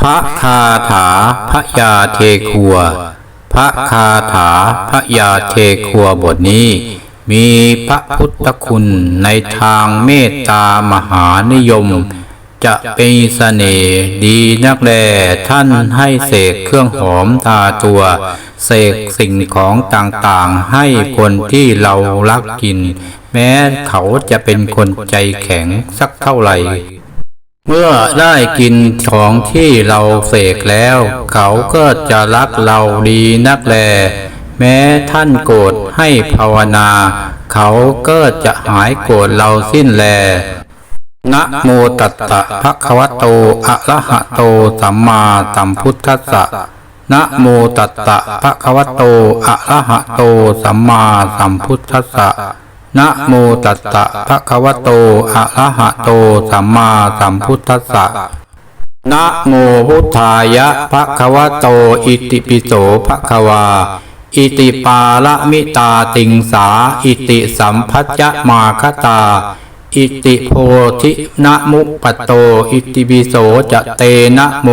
พระคาถาพระยาเทคัว พระคาถาพระยาเทคัวบทนี้ มีพระพุทธคุณในทางเมตตามหานิยม จะเป็นเสน่ห์ดีนักแลท่านให้เสกเครื่องหอมตาตัว เสกสิ่งของต่างๆ ให้คนที่เรารักกิน แม้เขาจะเป็นคนใจแข็งสักเท่าไหร่ เมื่อได้กินของที่เราเสกแล้ว เขาก็จะรักเราดีนักแล แม้ท่านโกรธให้ภาวนา เขาก็จะหายโกรธเราสิ้นแลนะโมตัสสะภะคะวะโตอะระหะโตสัมมาสัมพุทธัสสะนะโมตัสสะภะคะวะโตอะระหะโตสัมมาสัมพุทธัสสะ นะโมตัสสะภะคะวะโต อะระหะโต สัมมาสัมพุทธัสสะ นะโมพุทธายะภะคะวะโต อิติปิโสภะคะวา อิติปาละมิตาติงสา อิติสัมพัจจะมาคตา อิติโพธินะมุปปโต อิติปิโสจะเตนะโม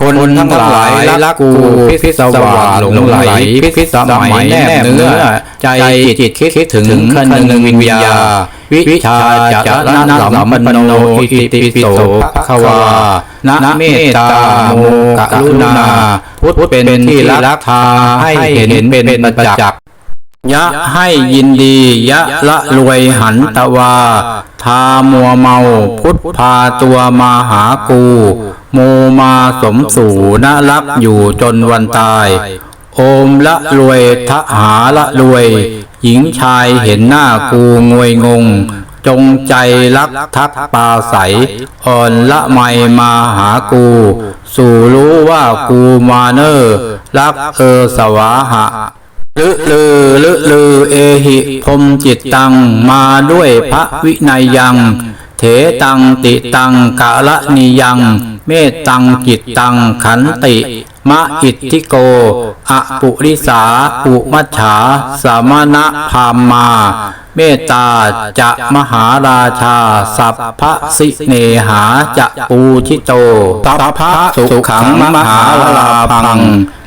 คนทั้งหลายรักกูพิศวาสหลงไหลพิสมัยแนบเนื้อ ใจจิตคิดถึงคันหนึ่งวิญญา วิชาจะนะสัมปันโนอิติปิโสภควานะเมตตาโมกรุณา พุทธเป็นที่รักทาให้เห็นเป็นประจักษ์ ยะให้ยินดี ยะละรวยหันตวา ทามัวเมา พุทธพาตัวมาหากูโมมาสมสู่นรักอยู่จนวันตาย โอมละรวยทหาละรวย หญิงชายเห็นหน้ากูงวยงง จงใจรักทักปาใส อ่อนละไมมาหากู สู่รู้ว่ากูมาเนอร์รักเออสวาหะ ลึลือลึลือเอหิพรมจิตตังมาด้วยพระวินัยยัง เถตังติตังกะละนิยัง เมตตังจิตตังขันติ มะอิทธิโกอะปุริสาอุมัชฉาสามณะพามมา เมตตาจะมหาราชา สัพพะสิเนหาจะปูชิโตสัพพะสุขังมหาลาพัง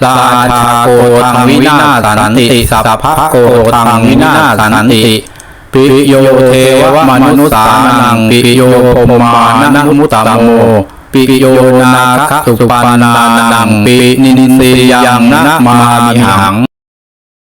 ราชาโกทังวินาสันติ สัพพะโกทังวินาสันติปิโยเทวมนุสานังปิโยพรหมานะมุตตโมปิโยนาคสุปานานังปินินสียังนะมามิหัง